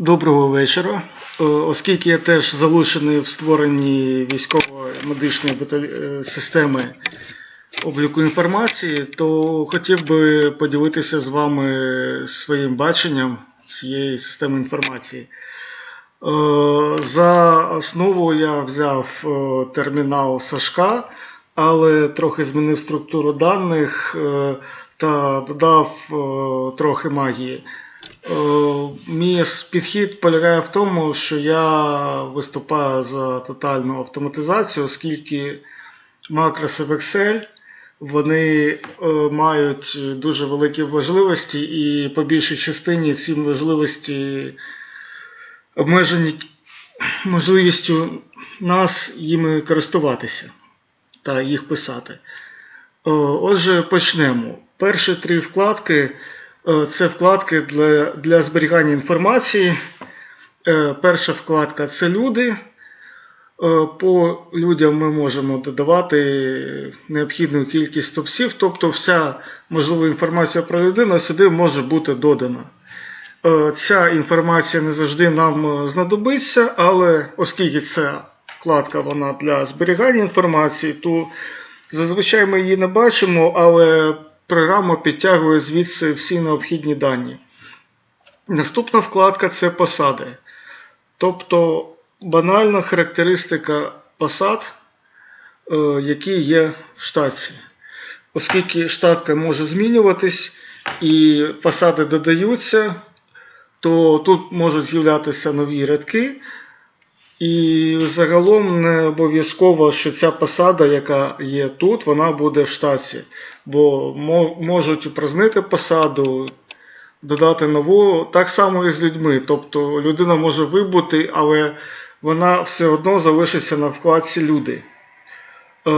Доброго вечора. Е, Оскільки я теж залучений в створенні військово-медичної е, системи обліку інформації, то хотів би поділитися з вами своїм баченням цієї системи інформації. Е, За основу я взяв термінал Сашка, але трохи змінив структуру даних та додав трохи магії. Е, Мій підхід полягає в тому, що я виступаю за тотальну автоматизацію, оскільки макроси в Excel вони е, мають дуже великі важливості, і по більшій частині ці можливості обмежені можливістю нас їми користуватися та їх писати. Е, Отже, почнемо. Перші три вкладки це вкладки для, для зберігання інформації. Е, Перша вкладка це люди. Е, По людям ми можемо додавати необхідну кількість стопців, тобто вся можлива інформація про людину сюди може бути додана. Е, Ця інформація не завжди нам е, знадобиться, але оскільки ця вкладка вона для зберігання інформації, то зазвичай ми її не бачимо, але програма підтягує звідси всі необхідні дані. Наступна вкладка це посади. Тобто банальна характеристика посад, е, які є в штатці. Оскільки штатка може змінюватись і посади додаються, то тут можуть з'являтися нові рядки. І загалом не обов'язково, що ця посада, яка є тут, вона буде в штатці. Бо можуть упразнити посаду, додати нову, так само і з людьми. Тобто людина може вибути, але вона все одно залишиться на вкладці люди. Е,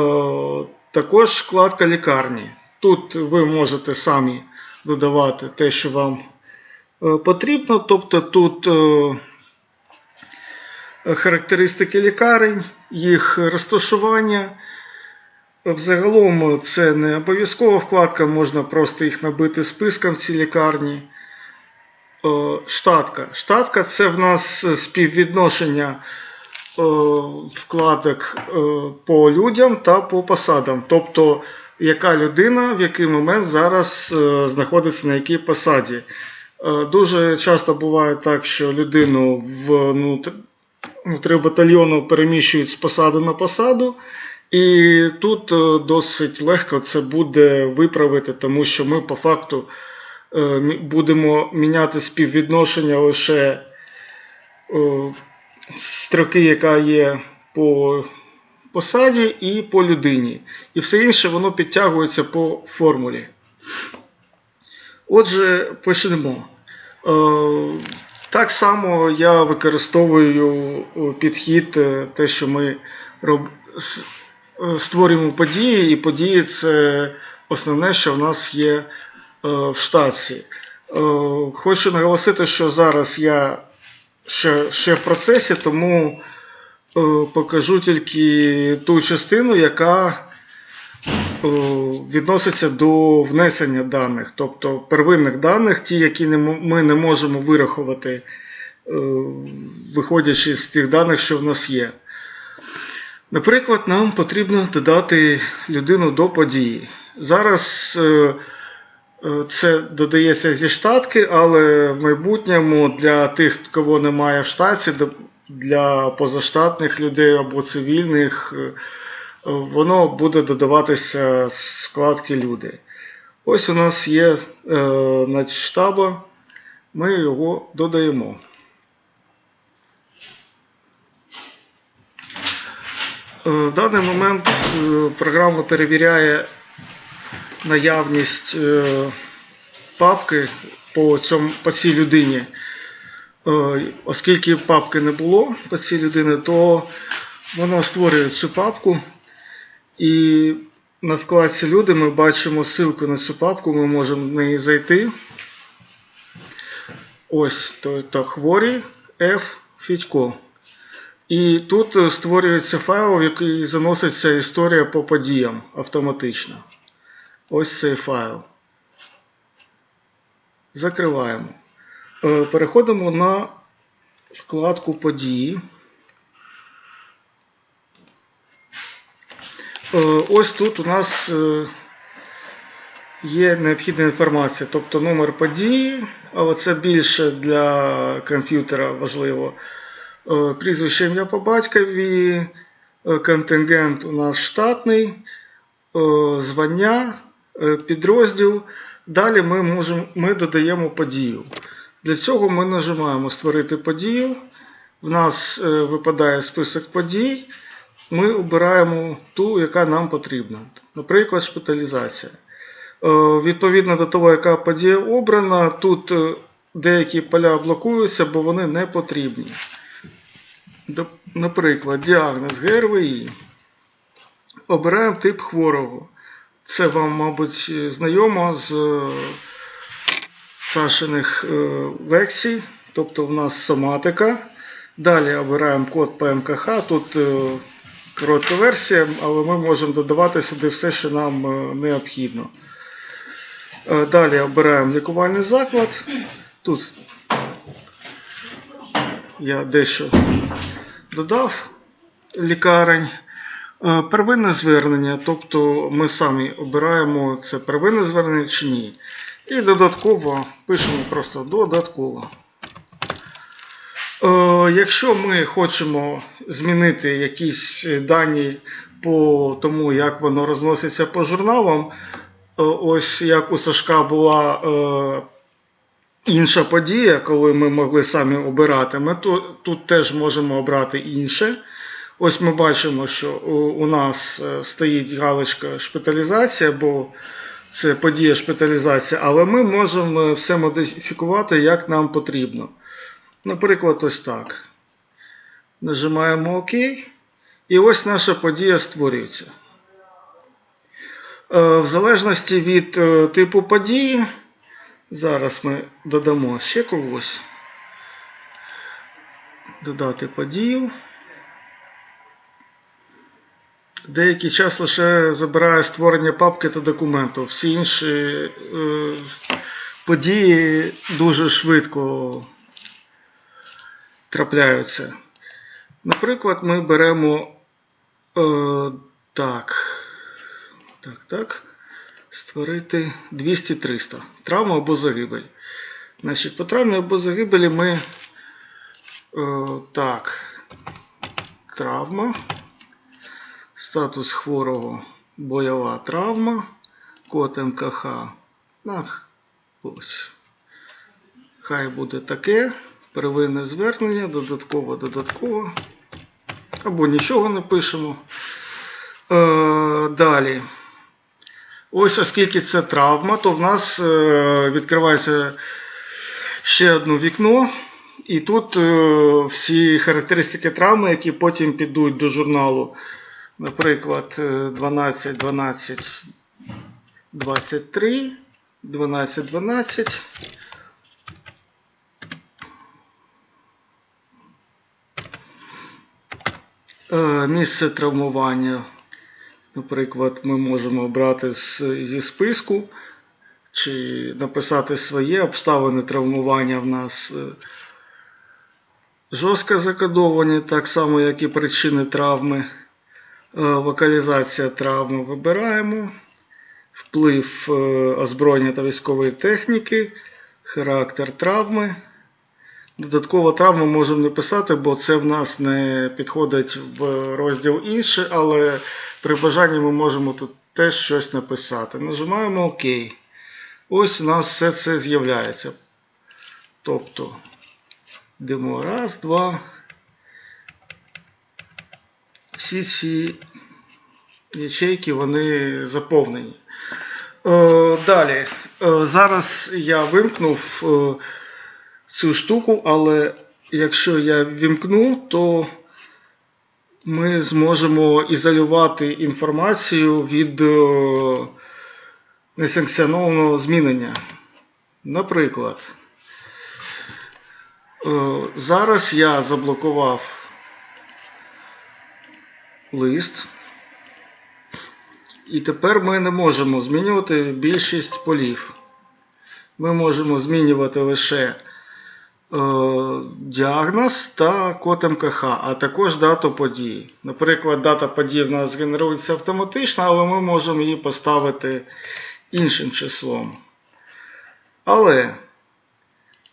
також вкладка лікарні. Тут ви можете самі додавати те, що вам е, потрібно. Тобто тут е, характеристики лікарень, їх розташування. Взагалом це не обов'язкова вкладка, можна просто їх набити списком ці лікарні. Е, Штатка. Штатка це в нас співвідношення е, вкладок е, по людям та по посадам. Тобто, яка людина в який момент зараз знаходиться на якій посаді. Дуже часто буває так, що людину внутр- внутрі батальйону переміщують з посади на посаду. І тут е, досить легко це буде виправити, тому що ми по факту е, будемо міняти співвідношення лише е, строки, яка є по посаді, і по людині. І все інше воно підтягується по формулі. Отже, почнемо. Так само я використовую е, підхід, е, те, що ми роб... е, створюємо події, і події це основне, що в нас є в штатці. Е, Хочу наголосити, що зараз я ще, ще в процесі, тому покажу тільки ту частину, яка відноситься до внесення даних, тобто первинних даних, ті, які ми не можемо вирахувати, е, виходячи з тих даних, що в нас є. Наприклад, нам потрібно додати людину до події. Зараз е, е, це додається зі штатки, але в майбутньому для тих, кого немає в штаті, для позаштатних людей або цивільних, е, воно буде додаватися з вкладки люди. Ось у нас є е, надштаба, ми його додаємо. Е, В даний момент е, програма перевіряє наявність е, папки по, цьому, по цій людині. Оскільки папки не було по цій людині, то вона створює цю папку. І на вкладці люди ми бачимо ссылку на цю папку, ми можемо в неї зайти. Ось то, то хворі F Фідько. І тут е, створюється файл, в який заноситься історія по подіям автоматично. Ось цей файл. Закриваємо. Е, Переходимо на вкладку події. Ось тут у нас е, є необхідна інформація, тобто номер події, але це більше для комп'ютера важливо. Е, Прізвище ім'я по батькові, е, контингент у нас штатний, е, звання, е, підрозділ. Далі ми, можемо, ми додаємо подію. Для цього ми нажимаємо Створити подію. В нас е, випадає список подій. Ми обираємо ту, яка нам потрібна. Наприклад, шпиталізація. Е, Відповідно до того, яка подія обрана, тут е, деякі поля блокуються, бо вони не потрібні. Наприклад, діагноз ГРВІ. Обираємо тип хворого. Це вам, мабуть, знайомо з е, Сашиних лекцій. Тобто в нас соматика. Далі обираємо код ПМКХ. Тут коротка версія, але ми можемо додавати сюди все, що нам е, необхідно. Е, Далі обираємо лікувальний заклад. Тут я дещо додав лікарень. Е, Первинне звернення, тобто ми самі обираємо це первинне звернення чи ні. І додатково пишемо просто додатково. Е, Якщо ми хочемо змінити якісь дані по тому, як воно розноситься по журналам, е, ось як у Сашка була е, інша подія, коли ми могли самі обирати, ми тут, теж можемо обрати інше. Ось ми бачимо, що у, нас е, стоїть галочка шпиталізація, бо це подія шпиталізації, але ми можемо е, все модифікувати, як нам потрібно. Наприклад, ось так. Нажимаємо ОК. І ось наша подія створюється. Е, В залежності від е, типу події, зараз ми додамо ще когось. Додати подію. Деякий час лише забирає створення папки та документу. Всі інші е, події дуже швидко трапляються. Наприклад, ми беремо е, так. Так, так. Створити 200-300. Травма або загибель. Значить, по травмі або загибелі ми. Е, так. Травма. Статус хворого бойова травма. Код МКХ. Ах, ось. Хай буде таке. Первинне звернення, додатково, додатково. Або нічого не пишемо. Е, далі. Ось, оскільки це травма, то в нас е, відкривається ще одне вікно. І тут е, всі характеристики травми, які потім підуть до журналу. Наприклад, е, 12, 12, 23, 12, 12. Місце травмування. Наприклад, ми можемо обрати зі списку, чи написати своє обставини травмування в нас е, жорстко закодовані, так само, як і причини травми. Е, Локалізація травми вибираємо. Вплив е, озброєння та військової техніки, характер травми. Додатково травму можемо не писати, бо це в нас не підходить в розділ інше, але при бажанні ми можемо тут теж щось написати. Нажимаємо ОК. Ось у нас все це з'являється. Тобто, йдемо раз, два. Всі ці ячейки вони заповнені. Е, далі. Е, зараз я вимкнув. Цю штуку, але якщо я вімкну, то ми зможемо ізолювати інформацію від е, несанкціонованого змінення. Наприклад, е, зараз я заблокував лист, і тепер ми не можемо змінювати більшість полів. Ми можемо змінювати лише діагноз та код МКХ, а також дату події. Наприклад, дата події в нас генерується автоматично, але ми можемо її поставити іншим числом. Але,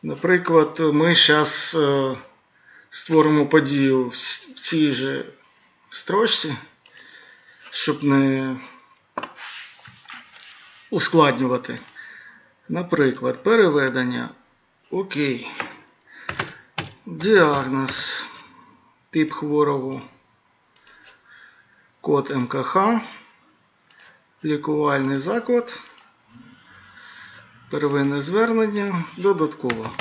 наприклад, ми зараз створимо подію в цій же строчці, щоб не ускладнювати. Наприклад, переведення. Окей. Діагноз. Тип хворого. Код МКХ. Лікувальний заклад. Первинне звернення. Додатково.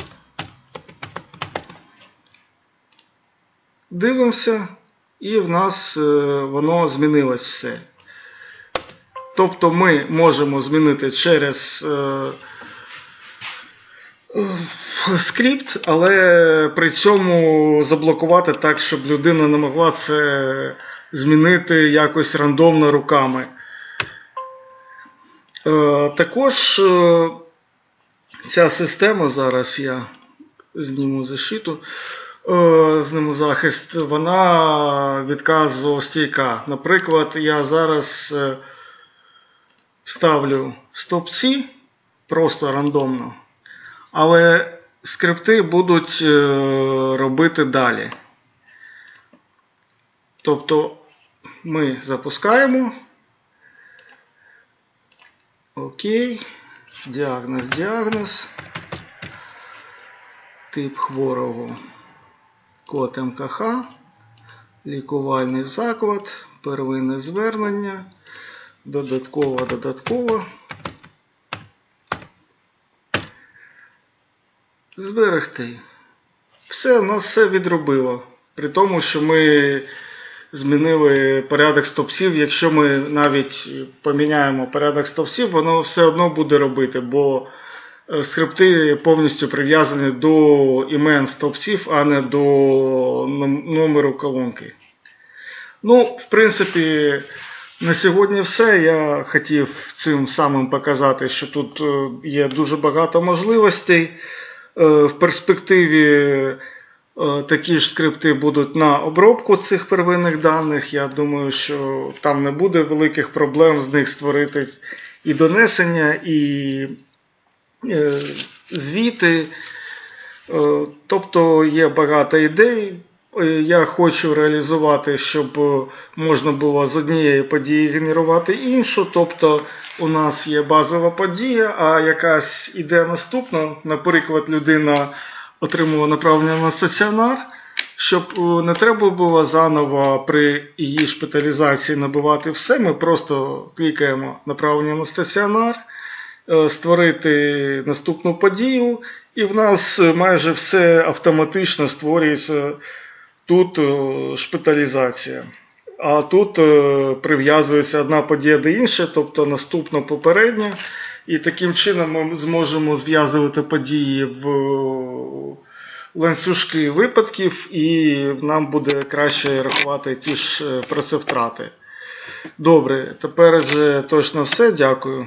Дивимося, і в нас е, воно змінилось все. Тобто ми можемо змінити через е, скрипт, але при цьому заблокувати так, щоб людина не могла це змінити якось рандомно руками. Е, Також е, ця система, зараз я зніму защиту, е, зніму захист, вона відказостійка. Наприклад, я зараз е, ставлю стопці просто рандомно, але скрипти будуть е, робити далі. Тобто ми запускаємо. Окей. Діагноз, діагноз. Тип хворого. Код МКХ. Лікувальний заклад. Первинне звернення. Додатково, додатково. Зберегти. Все, нас все відробило. При тому, що ми змінили порядок стовпців. Якщо ми навіть поміняємо порядок стовпців, воно все одно буде робити, бо е, скрипти повністю прив'язані до імен стовпців, а не до номеру колонки. Ну, в принципі, на сьогодні все. Я хотів цим самим показати, що тут е, є дуже багато можливостей. Е, В перспективі е, такі ж скрипти будуть на обробку цих первинних даних. Я думаю, що там не буде великих проблем з них створити і донесення, і е, звіти. Тобто є багато ідей. Е, Я хочу реалізувати, щоб е, можна було з однієї події генерувати іншу. Тобто у нас є базова подія, а якась іде наступна. Наприклад, людина отримала направлення на стаціонар, щоб е, не треба було заново при її шпиталізації набивати все. Ми просто клікаємо направлення на стаціонар, створити наступну подію, і в нас майже все автоматично створюється тут е, шпиталізація. А тут е, прив'язується одна подія до іншої, тобто наступна попередня. І таким чином ми зможемо зв'язувати події в е, ланцюжки випадків, і нам буде краще рахувати ті ж працевтрати. Добре, тепер вже точно все. Дякую.